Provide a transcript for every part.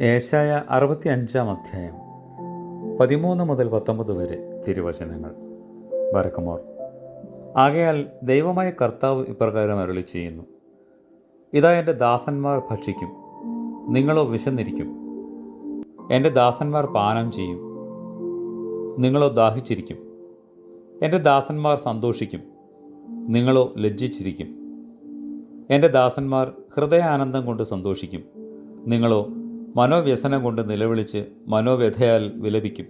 ഏശായ അറുപത്തി അഞ്ചാം അധ്യായം. പതിമൂന്ന് മുതൽ പത്തൊമ്പത് വരെ തിരുവചനങ്ങൾ. വരക്കുമോർ ആകയാൽ ദൈവമായ കർത്താവ് ഇപ്രകാരം അരളി ചെയ്യുന്നു ഇതാ എന്റെ ദാസന്മാർ ഭക്ഷിക്കും നിങ്ങളോ വിശന്നിരിക്കും. എന്റെ ദാസന്മാർ പാനം ചെയ്യും നിങ്ങളോ ദാഹിച്ചിരിക്കും. എന്റെ ദാസന്മാർ സന്തോഷിക്കും നിങ്ങളോ ലജ്ജിച്ചിരിക്കും. എന്റെ ദാസന്മാർ ഹൃദയാനന്ദം കൊണ്ട് സന്തോഷിക്കും നിങ്ങളോ മനോവ്യസനം കൊണ്ട് നിലവിളിച്ച് മനോവ്യഥയാൽ വിലപിക്കും.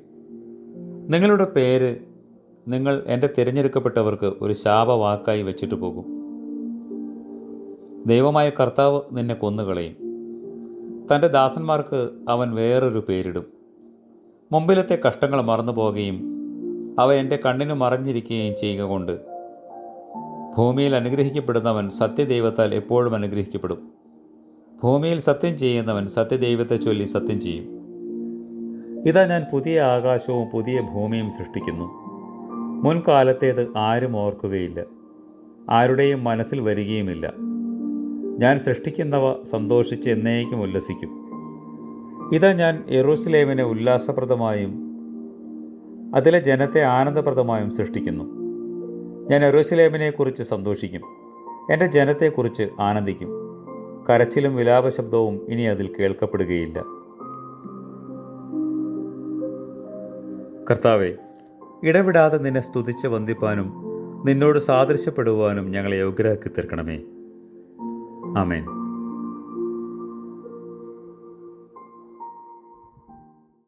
നിങ്ങളുടെ പേര് നിങ്ങൾ എന്റെ തിരഞ്ഞെടുക്കപ്പെട്ടവർക്ക് ഒരു ശാപവാക്കായി വെച്ചിട്ട് പോകും. ദൈവമായ കർത്താവ് നിന്നെ കൊന്നുകളയും. തന്റെ ദാസന്മാർക്ക് അവൻ വേറൊരു പേരിടും. മുമ്പിലത്തെ കഷ്ടങ്ങൾ മറന്നു പോവുകയും അവ എന്റെ കണ്ണിന് മറഞ്ഞിരിക്കുകയും ചെയ്യുക കൊണ്ട് ഭൂമിയിൽ അനുഗ്രഹിക്കപ്പെടുന്നവൻ സത്യദൈവത്താൽ എപ്പോഴും അനുഗ്രഹിക്കപ്പെടും. ഭൂമിയിൽ സത്യം ചെയ്യുന്നവൻ സത്യദൈവത്തെ ചൊല്ലി സത്യം ചെയ്യും. ഇതാ ഞാൻ പുതിയ ആകാശവും പുതിയ ഭൂമിയും സൃഷ്ടിക്കുന്നു. മുൻകാലത്തേത് ആരും ഓർക്കുകയില്ല. ആരുടെയും മനസ്സിൽ വരികയുമില്ല. ഞാൻ സൃഷ്ടിക്കുന്നവ സന്തോഷിച്ച് എന്നേക്കും ഉല്ലസിക്കും. ഇതാ ഞാൻ യെറൂസലേമിനെ ഉല്ലാസപ്രദമായും അതിലെ ജനത്തെ ആനന്ദപ്രദമായും സൃഷ്ടിക്കുന്നു. ഞാൻ യെറൂസലേമിനെക്കുറിച്ച് സന്തോഷിക്കും. എന്റെ ജനത്തെക്കുറിച്ച് ആനന്ദിക്കും. കരച്ചിലും വിലാപശബ്ദവും ഇനി അതിൽ കേൾക്കപ്പെടുകയില്ല. കർത്താവെ ഇടവിടാതെ നിന്നെ സ്തുതിച്ച് വന്ദിപ്പാനും നിന്നോട് സാദൃശ്യപ്പെടുവാനും ഞങ്ങളെ യോഗ്യരാക്കി തീർക്കണമേ. ആമേൻ.